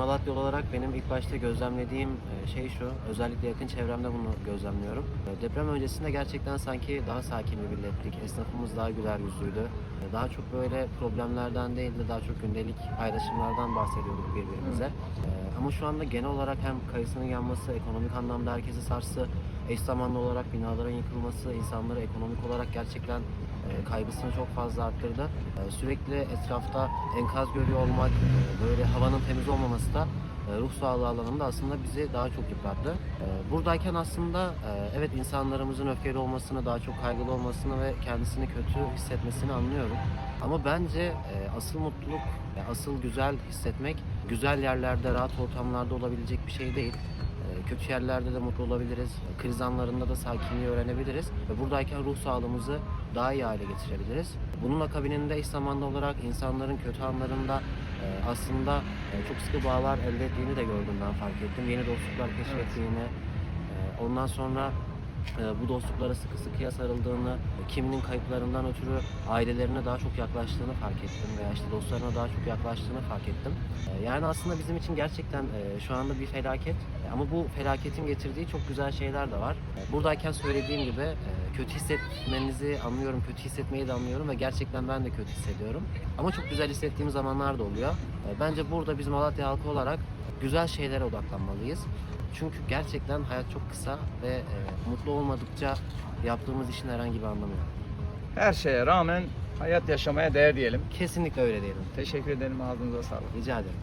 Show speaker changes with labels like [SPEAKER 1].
[SPEAKER 1] Malatya olarak benim ilk başta gözlemlediğim e, şey şu, özellikle yakın çevremde bunu gözlemliyorum. E, Deprem öncesinde gerçekten sanki daha sakin bir millettik, esnafımız daha güler yüzlüydü. E, Daha çok böyle problemlerden değil de daha çok gündelik paylaşımlardan bahsediyorduk birbirimize. Ama şu anda genel olarak hem kayısının yanması, ekonomik anlamda herkesi sarsı, eş zamanlı olarak binaların yıkılması, insanları ekonomik olarak gerçekten e, kaygısını çok fazla arttırdı. E, Sürekli etrafta enkaz görüyor olmak, e, böyle havanın temiz olmaması da ruh sağlığı alanında aslında bizi daha çok yıprattı. Buradayken aslında evet insanlarımızın öfkeli olmasını, daha çok kaygılı olmasını ve kendisini kötü hissetmesini anlıyorum. Ama bence asıl mutluluk, asıl güzel hissetmek güzel yerlerde, rahat ortamlarda olabilecek bir şey değil. E, Kötü yerlerde de mutlu olabiliriz. Kriz anlarında da sakinliği öğrenebiliriz. Ve buradayken ruh sağlığımızı daha iyi hale getirebiliriz. Bunun akabininde eş zamanlı olarak insanların kötü anlarında e, aslında e, çok sıkı bağlar elde ettiğini de gördüm ben fark ettim. Yeni dostluklar keşfettiğini, e, ondan sonra bu dostluklara sıkı sıkıya sarıldığını, kiminin kayıplarından ötürü ailelerine daha çok yaklaştığını fark ettim veya işte dostlarına daha çok yaklaştığını fark ettim. E, Yani aslında bizim için gerçekten e, şu anda bir felaket E, ama bu felaketin getirdiği çok güzel şeyler de var. E, Buradayken söylediğim gibi kötü hissetmenizi anlıyorum, kötü hissetmeyi de anlıyorum ve gerçekten ben de kötü hissediyorum. Ama çok güzel hissettiğim zamanlar da oluyor. Bence burada biz Malatya halkı olarak güzel şeylere odaklanmalıyız. Çünkü gerçekten hayat çok kısa ve e, mutlu olmadıkça yaptığımız işin herhangi bir anlamı yok.
[SPEAKER 2] Her şeye rağmen hayat yaşamaya değer diyelim.
[SPEAKER 1] Kesinlikle öyle diyelim.
[SPEAKER 2] Teşekkür ederim ağzınıza sağlık.
[SPEAKER 1] Rica ederim.